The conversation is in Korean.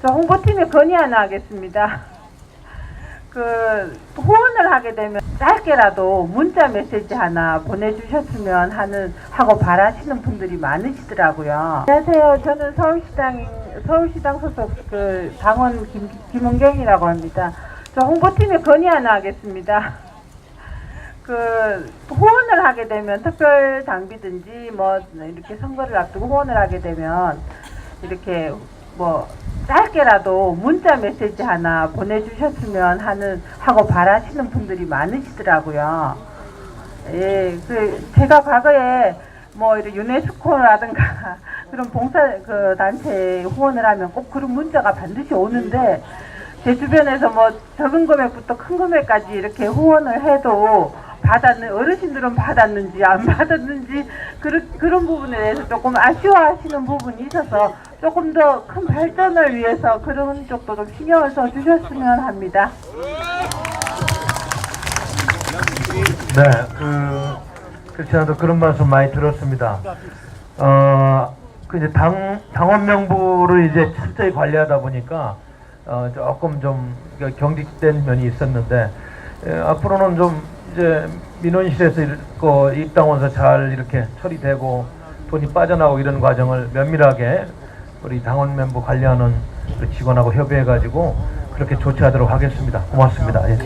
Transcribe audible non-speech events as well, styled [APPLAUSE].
저 홍보팀에 건의 하나 하겠습니다. 그 후원을 하게 되면 짧게라도 문자 메시지 하나 보내주셨으면 하는 하고 바라시는 분들이 많으시더라고요. 안녕하세요. 저는 서울시당 서울시당 소속 그 당원 김, 김은경이라고 합니다. 저 홍보팀에 건의 하나 하겠습니다. 그 후원을 하게 되면 특별 당비든지 뭐 이렇게 선거를 앞두고 후원을 하게 되면 이렇게 뭐 짧게라도 문자 메시지 하나 보내주셨으면 하는 하고 바라시는 분들이 많으시더라고요. 예, 그 제가 과거에 뭐 이런 유네스코라든가 [LAUGHS] 그런 봉사 그 단체에 후원을 하면 꼭 그런 문자가 반드시 오는데 제 주변에서 뭐 적은 금액부터 큰 금액까지 이렇게 후원을 해도 받았는 어르신들은 받았는지 안 [LAUGHS] 받았는지 그런 그런 부분에 대해서 조금 아쉬워하시는 부분이 있어서 조금 더 큰 발전을 위해서 그런 쪽도 좀 신경을 써 주셨으면 합니다. 네, 그 그렇지 않아도 그런 말씀 많이 들었습니다. 어, 그 이제 당 당원 명부를 이제 철저히 관리하다 보니까 어, 조금 좀 경직된 면이 있었는데 예, 앞으로는 좀 이제 민원실에서 그 입당원서 잘 이렇게 처리되고 돈이 빠져나오고 이런 과정을 면밀하게 우리 당원 멤버 관리하는 우리 직원하고 협의해 가지고 그렇게 조치하도록 하겠습니다. 고맙습니다. 예.